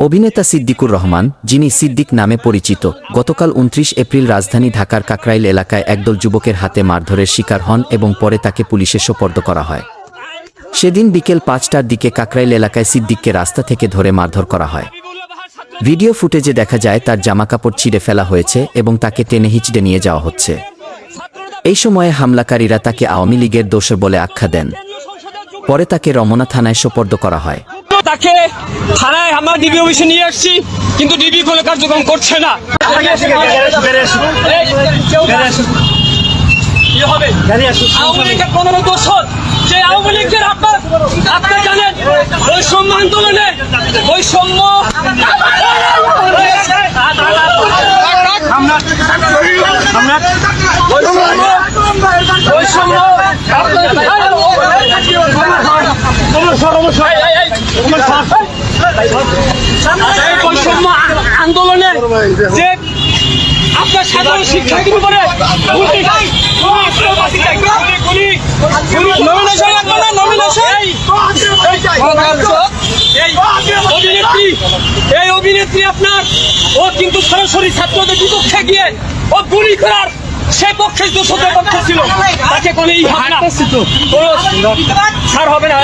অভিনেতা সিদ্দিকুর রহমান, যিনি সিদ্দিক নামে পরিচিত, গতকাল উনত্রিশ এপ্রিল রাজধানী ঢাকার কাকরাইল এলাকায় একদল যুবকের হাতে মারধরের শিকার হন এবং পরে তাকে পুলিশে সোপর্দ করা হয়। সেদিন বিকেল পাঁচটার দিকে কাকরাইল এলাকায় সিদ্দিককে রাস্তা থেকে ধরে মারধর করা হয়। ভিডিও ফুটেজে দেখা যায়, তার জামাকাপড় ছিঁড়ে ফেলা হয়েছে এবং তাকে টেনে হিচড়ে নিয়ে যাওয়া হচ্ছে। এই সময়ে হামলাকারীরা তাকে আওয়ামী লীগের দোষর বলে আখ্যা দেন। পরে তাকে রমনা থানায় সোপর্দ করা হয়। তাকে থানায় আমরা ডিবি অফিসে নিয়ে আসছি কিন্তু ডিবি কোনো কার্যক্রম করছে না। কি হবে? আওয়ামী লীগের পনেরো বছর যে আওয়ামী লীগের আপনার আপনি জানেন বৈষম্য আন্দোলনে বৈষম্য বৈষম্য আন্দোলনে যে আপনার সাধারণ শিক্ষার্থীর উপরে গুলি- লাগবে এই অভিনেত্রী আপনার, ও কিন্তু সরাসরি ছাত্রদের বিপক্ষে গিয়ে ও গুলি করার সে পক্ষে দোষদের পক্ষে ছিল তাকে কোনো ই হবে না কোনো ছাড় হবে না